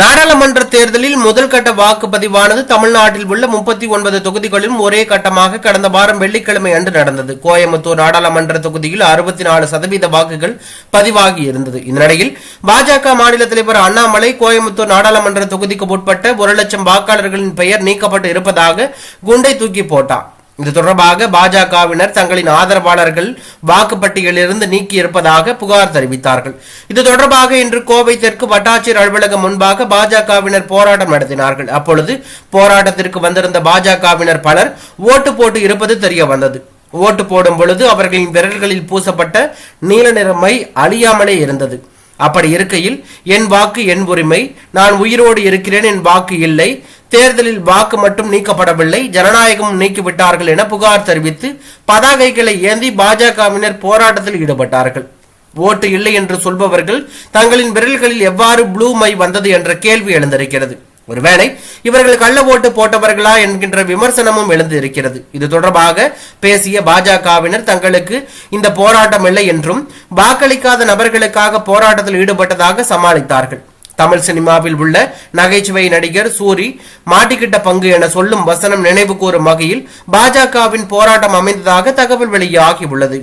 நாடாளுமன்ற தேர்தலில் முதல் கட்ட வாக்குப்பதிவானது தமிழ்நாட்டில் உள்ள முப்பத்தி ஒன்பது தொகுதிகளிலும் ஒரே கட்டமாக கடந்த வாரம் வெள்ளிக்கிழமை அன்று நடந்தது. கோயம்புத்தூர் நாடாளுமன்ற தொகுதியில் அறுபத்தி நாலு சதவீத வாக்குகள் பதிவாகி இருந்தது. இந்நிலையில் பாஜக மாநில தலைவர் அண்ணாமலை கோயம்புத்தூர் நாடாளுமன்ற தொகுதிக்கு உட்பட்ட ஒரு லட்சம் வாக்காளர்களின் பெயர் நீக்கப்பட்டு இருப்பதாக குண்டை தூக்கி போட்டார். இது தொடர்பாக பாஜகவினர் தங்களின் ஆதரவாளர்கள் வாக்குப்பட்டியலிருந்து நீக்கி இருப்பதாக புகார் தெரிவித்தார்கள். இது தொடர்பாக இன்று கோவை தெற்கு வட்டாட்சியர் அலுவலகம் முன்பாக பாஜகவினர் போராட்டம் நடத்தினார்கள். அப்பொழுது போராட்டத்திற்கு வந்திருந்த பாஜகவினர் பலர் ஓட்டு போட்டு இருப்பது தெரிய வந்தது ஓட்டு போடும் பொழுது அவர்களின் விரல்களில் பூசப்பட்ட நீல நிறமை அழியாமலே இருந்தது. அப்படி இருக்கையில் என் வாக்கு என் உரிமை நான் உயிரோடு இருக்கிறேன் என் வாக்கு இல்லை தேர்தலில் வாக்கு மட்டும் நீக்கப்படவில்லை ஜனநாயகம் நீக்கிவிட்டார்கள் என புகார் தெரிவித்து பதாகைகளை ஏந்தி பாஜகவினர் போராட்டத்தில் ஈடுபட்டார்கள். ஓட்டு இல்லை என்று சொல்பவர்கள் தங்களின் விரல்களில் எவ்வாறு ப்ளூ மை வந்தது என்ற கேள்வி எழுந்திருக்கிறது. ஒருவேளை இவர்கள் கள்ள ஓட்டு போட்டவர்களா என்கின்ற விமர்சனமும் எழுந்திருக்கிறது. இது தொடர்பாக பேசிய பாஜகவினர் தங்களுக்கு இந்த போராட்டம் இல்லை என்றும் வாக்களிக்காத நபர்களுக்காக போராட்டத்தில் ஈடுபட்டதாக சமாளித்தார்கள். தமிழ் சினிமாவில் உள்ள நகைச்சுவை நடிகர் சூரி மாட்டிக்கிட்ட பங்கு என சொல்லும் வசனம் நினைவு கூறும் வகையில் பாஜகவின் போராட்டம் அமைந்ததாக தகவல் வெளியாகியுள்ளது